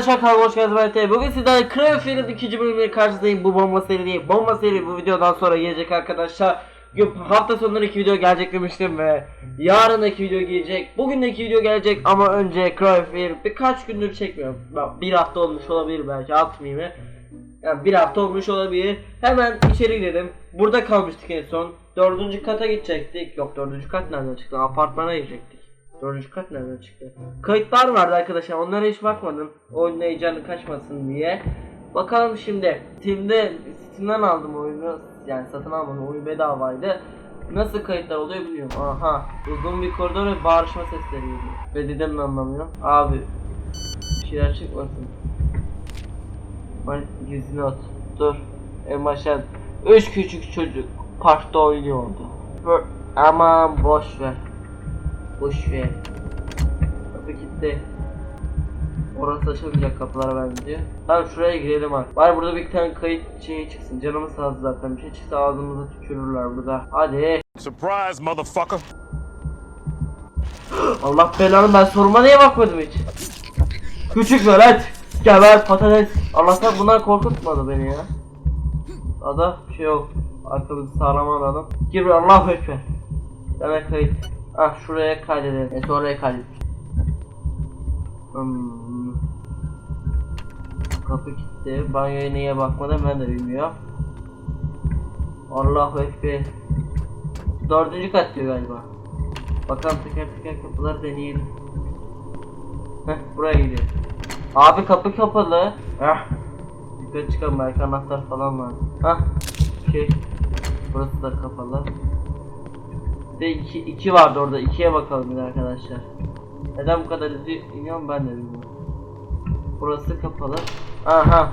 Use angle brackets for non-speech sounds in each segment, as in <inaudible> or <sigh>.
arkadaşlar kanalıma hoş geldiniz ben. Bugün sizlerle Craft'ın ikinci bölümüyle karşınızdayım. Bu bomba seri değil. Bomba seri bu videodan sonra gelecek arkadaşlar. Hafta sonları iki video gelecek demiştim ve yarın iki video gelecek. Bugün de iki video gelecek ama önce Craft birkaç gündür çekmiyorum. Bir hafta olmuş olabilir belki atmayayım. Yani bir hafta olmuş olabilir. Hemen içeri girelim. Burada kalmıştık en son. Dördüncü kata gidecektik. Yok dördüncü kat nereden çıktı? Apartmana gidecektik. Dördüncü kat nereden çıktı? Kayıtlar vardı arkadaşlar. Onlara hiç bakmadım. Oyunun heyecanı kaçmasın diye. Bakalım şimdi. Steam'de Steam'den aldım oyunu. Yani satın almadım. Oyun bedavaydı. Nasıl kayıtlar oluyor bilmiyorum. Aha. Uzun bir koridor ve bağırışma sesleri geliyor. Ve dedim anlamıyorum. Abi. Bir şeyler çıkmasın. Gizli not. Dur. En baştan. Üç küçük çocuk parkta oynuyordu. Aman boş ver. Boş ver. Kapı gitti. Orası açamayacak kapılara benziyor. Tamam şuraya girelim artık. Var burada bir tane kayıt şeyi çıksın. Canımız sağ zaten. Bir şey çıksa ağzımıza tükürürler burada. Hadi. Surprise, motherfucker. <gasps> Allah belanı ben soruma niye bakmadım hiç? Küçük velet. Geber patates. Allah'tan bunlar korkutmadı beni ya. Ada bir şey yok. Arkamızı sağlam alalım. Gir Allah ekber. Demek kayıt. Ah şuraya kaydedelim. E sonra kaydet. Hmm. Kapı kilitli. Banyoya niye bakmadım ben de bilmiyorum. Allahu ekber. Dördüncü kat diyor galiba. Bakalım teker teker kapıları deneyelim. Heh buraya gidiyor. Abi kapı kapalı. Heh. Yukarı çıkalım belki anahtar falan var. Hah. Şey. Burası da kapalı. Ve iki, iki vardı orada. ikiye bakalım bir de arkadaşlar. Neden bu kadar hızlı iniyorum ben de bilmiyorum. Burası kapalı. Aha.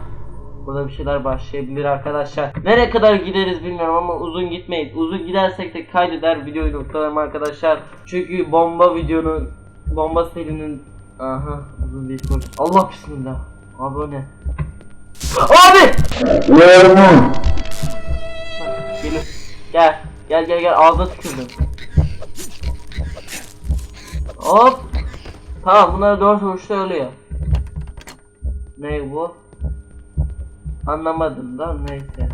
Burada bir şeyler başlayabilir arkadaşlar. Nereye kadar gideriz bilmiyorum ama uzun gitmeyiz. Uzun gidersek de kaydeder videoyu noktalarım arkadaşlar. Çünkü bomba videonun bomba serinin aha uzun bir koy. Allah bismillah. Abi o ne? Abi! Gel. Gel gel gel ağzına tükürdüm. Hop. Tamam bunlar dört vuruşta ölüyor. Ne bu? Anlamadım da neyse.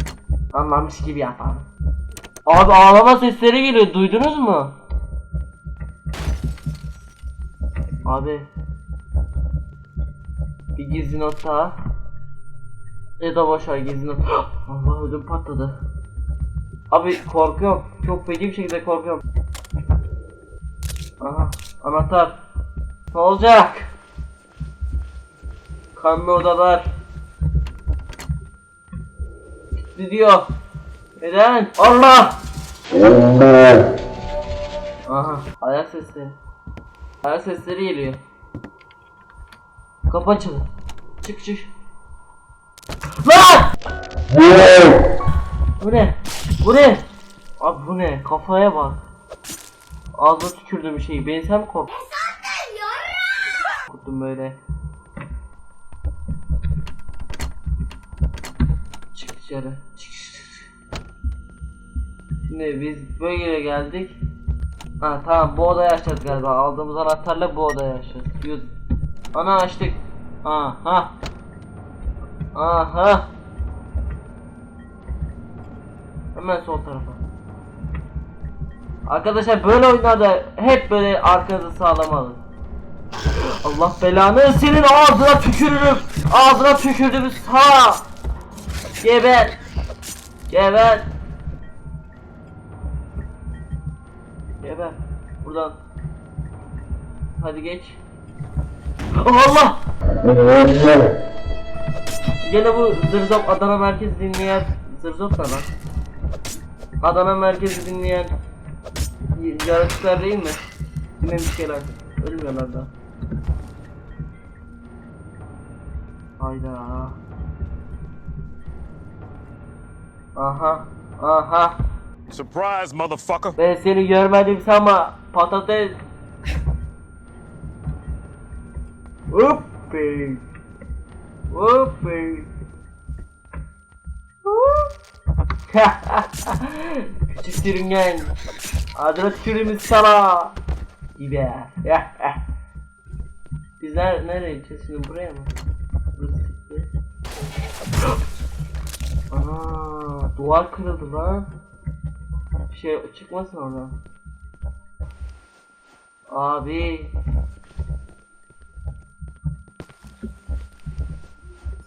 Anlamış gibi yapalım. Abi ağlama sesleri geliyor duydunuz mu? Abi. Bir gizli not daha. Ya da boşver gizli not. <gasps> Allah ödüm patladı. Abi korkuyorum. Çok feci bir şekilde korkuyorum. Aha anahtar. Ne olacak? Kanlı odalar. Gitti diyor. Neden? Allah! Aha ayak sesleri. Ayak sesleri geliyor. Kapı açıldı. Çık çık. Lan! Bu ne? Bu ne? Abi bu ne? Kafaya bak. Ağzına tükürdüğüm şeyi. Beni sen mi korktun? Korktum böyle. Çık dışarı. Çık. Şimdi biz böyle geldik. Ha tamam bu odaya açacağız galiba. Aldığımız anahtarla bu odaya açacağız. Yüz. Ana açtık. Aha. Aha. Hemen sol tarafa. Arkadaşlar böyle oyunlarda hep böyle arkanızı sağlam alın. Allah belanı senin ağzına tükürürüm. Ağzına tükürdüm sağ. Geber. Geber. Geber. Buradan. Hadi geç. Allah! Gene bu Zırzop Adana merkez dinleyen Zırzop da lan. Adana merkezi dinleyen yaratıklar değil mi? Bir şeyler. Ölmüyorlar da. Hayda. Aha. Aha. Surprise, motherfucker. Ben seni görmedim ama patates. Hoppi. Hoppi. <laughs> Küçük sürüngen. Adına tükürümüz sana. Biber. Biz ner nereye gideceğiz şimdi buraya mı? Ana duvar kırıldı lan. Bir şey çıkmasın oradan. Abi.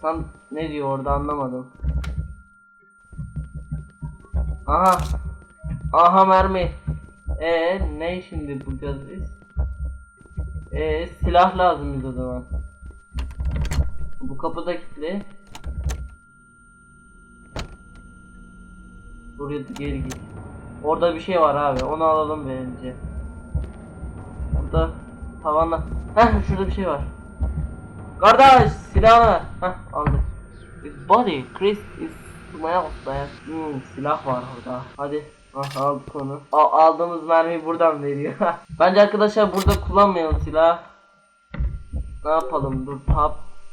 Sen ne diyor orada anlamadım. Aha. Aha mermi. E ne şimdi bulacağız biz? E silah lazım biz o zaman. Bu kapı da kilitli. Buraya geri git. Orada bir şey var abi. Onu alalım bence. Burada tavanda. Heh şurada bir şey var. Kardeş silahını. Heh aldık. His body Chris is smiles there. Hmm, silah var orada. Hadi. Ah aldık onu. Al, aldığımız mermiyi buradan veriyor. <laughs> Bence arkadaşlar burada kullanmayalım silah. Ne yapalım? Dur tab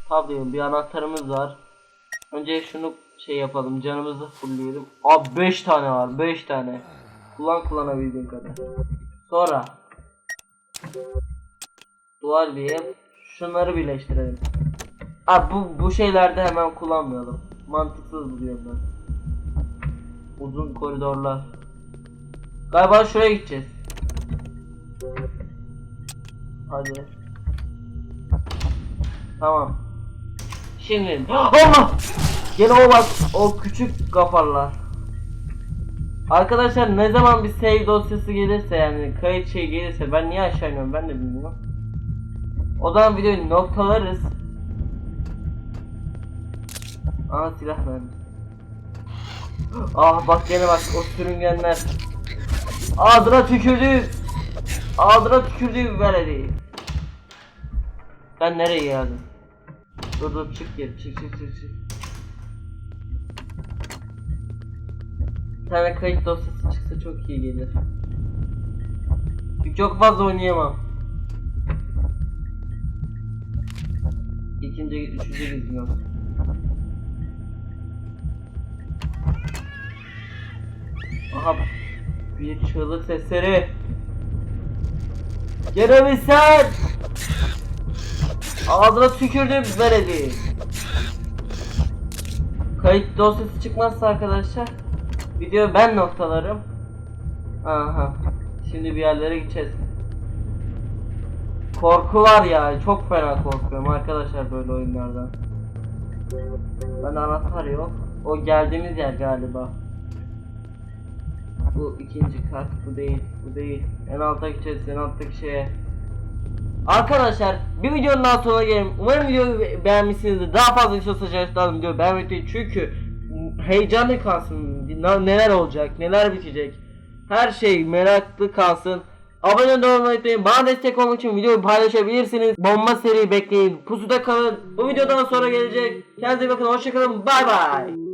tab diyorum. Bir anahtarımız var. Önce şunu şey yapalım. Canımızı fullleyelim. Abi 5 tane var. 5 tane. Kullan kullanabildiğin kadar. Sonra bir ev. Şunları birleştirelim. Abi bu bu şeylerde hemen kullanmayalım. Mantıksız buluyorum ben. Uzun koridorlar. Galiba şuraya gideceğiz. Hadi. Tamam. Şimdi <gasps> Allah! Gene o bak o küçük kafarlar. Arkadaşlar ne zaman bir save dosyası gelirse yani kayıt şey gelirse ben niye aşağı iniyorum ben de bilmiyorum. O zaman videoyu noktalarız. Aa silah verdi. <gasps> Ah bak gene bak o sürüngenler. Ağzına tükürdü. Ağzına tükürdü belediye. Ben nereye geldim? Dur dur çık geri çık çık çık çık. Bir tane kayıt dosyası çıksa çok iyi gelir. Çok fazla oynayamam. İkinci, üçüncü gidiyor. Aha bir çığlık sesleri. Gene mi sen? Ağzına tükürdüm belediye. Kayıt dosyası çıkmazsa arkadaşlar video ben noktalarım. Aha. Şimdi bir yerlere gideceğiz. Korku var ya çok fena korkuyorum arkadaşlar böyle oyunlardan. Ben anahtar yok. O geldiğimiz yer galiba. Bu ikinci kat bu değil bu değil. En alta gideceğiz en alttaki şeye. Arkadaşlar bir videonun daha sonuna gelelim. Umarım videoyu be- beğenmişsinizdir. Daha fazla video çalıştığım videoyu beğenmeyi çünkü heyecanlı kalsın. Ne- Neler olacak, neler bitecek. Her şey meraklı kalsın. Abone olmayı unutmayın. Bana destek olmak için videoyu paylaşabilirsiniz. Bomba seri bekleyin. Pusuda kalın. Bu videodan sonra gelecek. Kendinize bakın. Hoşçakalın. Bay bay.